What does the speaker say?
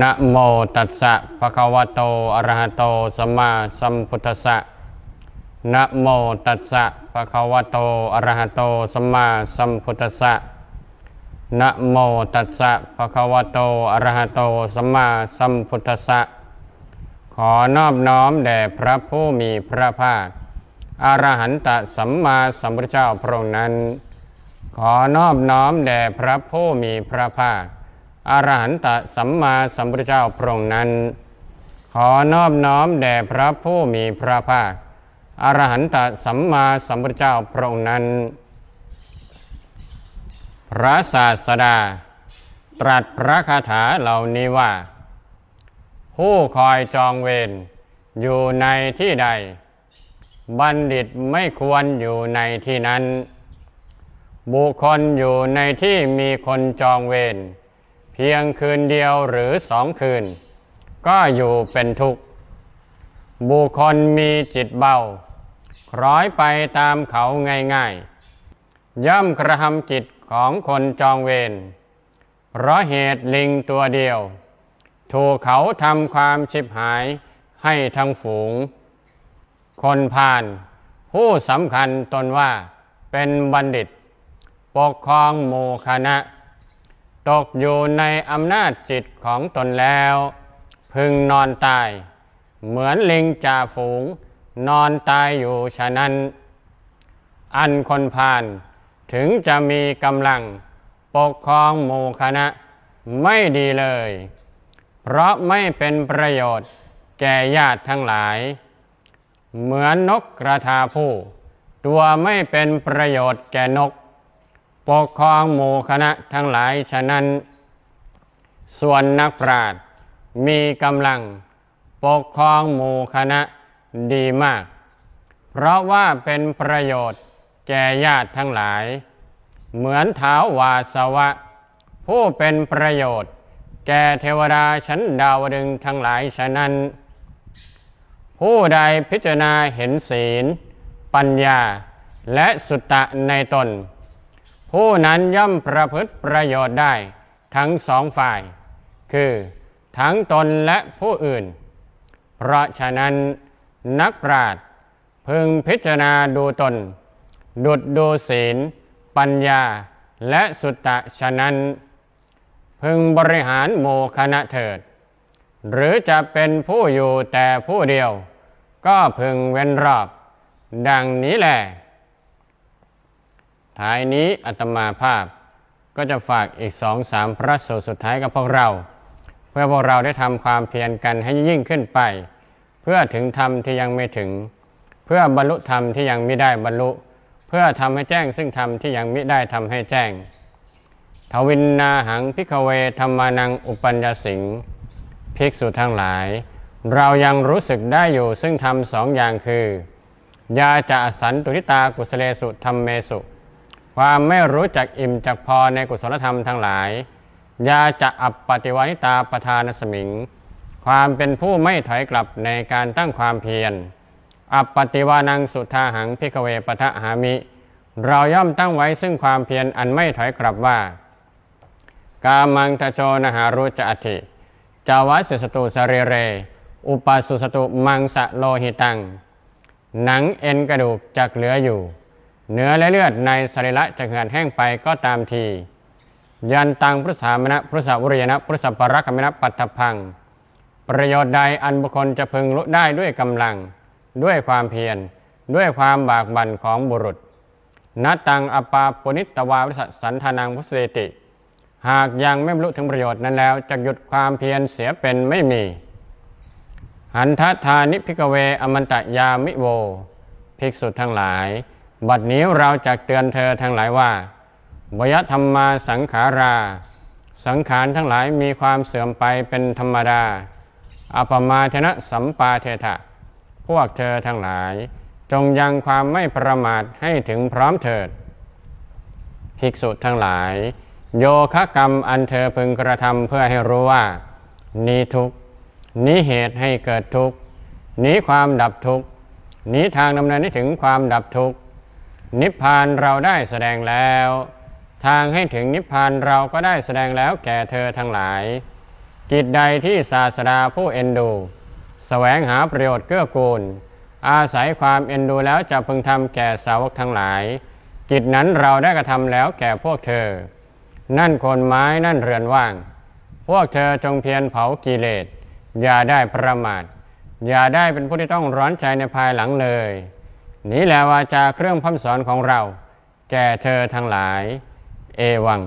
นะโมตัสสะภะคะวะโต อะระหะโต สัมมาสัมพุทธัสสะนะโมตัสสะภะคะวะโต อะระหะโต สัมมาสัมพุทธัสสะนะโมตัสสะภะคะวะโต อะระหะโต สัมมาสัมพุทธัสสะ ขอนอบน้อมแด่พระผู้มีพระภาค อรหันตสัมมาสัมพุทธเจ้าพระองค์นั้น ขอนอบน้อมแด่พระผู้มีพระภาค อรหันตสัมมาสัมพุทธเจ้าพระองค์นั้น ขอนอบน้อมแด่พระผู้มีพระภาคอรหันตสัมมาสัมพุทธเจ้าพระองค์นั้น พระศาสดา ตรัสพระคาถาเหล่านี้ว่า ผู้คอยจองเวรอยู่ในที่ใด บัณฑิตไม่ควรอยู่ในที่นั้น บุคคลอยู่ในที่มีคนจองเวร เพียงคืนเดียวหรือสองคืน ก็อยู่เป็นทุกข์ บุคคลมีจิตเบา คล้อยไปตามเขาง่ายๆ ย่อมกระทำจิตของคนจองเวรเพราะเหตุลิงตัวเดียว ถูกเขาทำความชิบหายให้ทั้งฝูง คนพาลผู้สำคัญตนว่าเป็นบัณฑิต ปกครองหมู่คณะ ตกอยู่ในอำนาจจิตของตนแล้ว พึงนอนตาย เหมือนลิงจ่าฝูง นอนตายอยู่ฉะนั้น อันคนพาลถึงจะมีกำลังปกครองหมู่คณะไม่ดีเลย เพราะไม่เป็นประโยชน์แก่ญาติทั้งหลาย เหมือนนกกระทาผู้ ตัวไม่เป็นประโยชน์แก่นก ปกครองหมู่คณะทั้งหลายฉะนั้น ส่วนนักปราชญ์มีกำลัง ปกครองหมู่คณะดีมาก เพราะว่าเป็นประโยชน์แก่ญาติทั้งหลาย เหมือนเท้าวาสวะ ผู้เป็นประโยชน์ แก่เทวดาชั้นดาวดึงทั้งหลายฉะนั้น ผู้ใดพิจารณาเห็นศีล ปัญญาและสุตตะในตน ผู้นั้นย่อมประพฤติประโยชน์ได้ทั้งสองฝ่าย คือทั้งตนและผู้อื่น เพราะฉะนั้นนักปราชญ์พึงพิจารณาดูตน ดุดดูศีล ปัญญาและสุตตะฉะนั้น พึงบริหารโมคณะเถิด หรือจะเป็นผู้อยู่แต่ผู้เดียว ก็พึงเว้นรอบ ดังนี้แหละ ท้ายนี้อัตมาภาพก็จะฝากอีกสองสามพระสูตรสุดท้ายกับพวกเรา เพื่อพวกเราได้ทำความเพียรกันให้ยิ่งขึ้นไป เพื่อถึงธรรมที่ยังไม่ถึง เพื่อบรรลุธรรมที่ยังไม่ได้บรรลุ เพื่อทำให้แจ้งซึ่งธรรมที่ยังไม่ได้ทำให้แจ้งทวินนาหังพิกเวธรรมานังอุปัญญสิงภิกษุทั้งหลาย เรายังรู้สึกได้อยู่ซึ่งธรรมสองอย่างคือ ยาจะสันตุทิตากุสเลสุธรรมเมสุ ความไม่รู้จักอิ่มจักพอในกุศลธรรมทั้งหลาย ยาจะอัปปฏิวานิตาประธานสมิง ความเป็นผู้ไม่ถอยกลับในการตั้งความเพียร อัปปฏิวานังสุทาหังพิกเวปทะหามิ เราย่อมตั้งไว้ซึ่งความเพียรอันไม่ถอยกลับว่า กามังตะโจนหารุจอธิจาวัสสตุสเรเร อุปสุสตุมังสะโลหิตัง หนังเอ็นกระดูกจักเหลืออยู่ เนื้อและเลือดในสรีระจะเหือดแห้งไปก็ตามที ยันตังพุทธามณะพุทธวุริยนะพุทธปรักขมณะปัตถพัง ประโยชน์ใดอันบุคคลจะพึงรู้ได้ด้วยกำลัง ด้วยความเพียร ด้วยความบากบั่นของบุรุษนัตตังอปาปนิตตวาวิสสันธานังพุทธเสติ หากยังไม่บรรลุถึงประโยชน์นั้นแล้วจะหยุดความเพียรเสียเป็นไม่มี หันทัธานิพิกเวอมันตยามิโว ภิกษุทั้งหลาย บัดนี้เราจะเตือนเธอทั้งหลายว่าวยธรรมาสังขารา สังขารทั้งหลายมีความเสื่อมไปเป็นธรรมดาอปมาเทนะสัมปาเทถะ พวกเธอทั้งหลาย จงยังความไม่ประมาทให้ถึงพร้อมเถิด ภิกษุทั้งหลาย โยคะกรรมอันเธอพึงกระทำเพื่อให้รู้ว่า นี้ทุกนี้เหตุให้เกิดทุกนี้ความดับทุกนี้ทางดำเนินให้ถึงความดับทุก นิพพานเราได้แสดงแล้ว ทางให้ถึงนิพพานเราก็ได้แสดงแล้วแก่เธอทั้งหลาย กิจใดที่ศาสดาผู้เอ็นดูแสวงหาประโยชน์เกื้อกูล อาศัยความเอ็นดูแล้วจะพึงทำแก่สาวกทั้งหลาย จิตนั้นเราได้กระทำแล้วแก่พวกเธอ นั่นคนไม้นั่นเรือนว่าง พวกเธอจงเพียรเผากิเลสอย่าได้ประมาทอย่าได้เป็นผู้ที่ต้องร้อนใจในภายหลังเลย นี้แหละวาจาเครื่องพัฒสอนของเรา แก่เธอทั้งหลาย เอวัง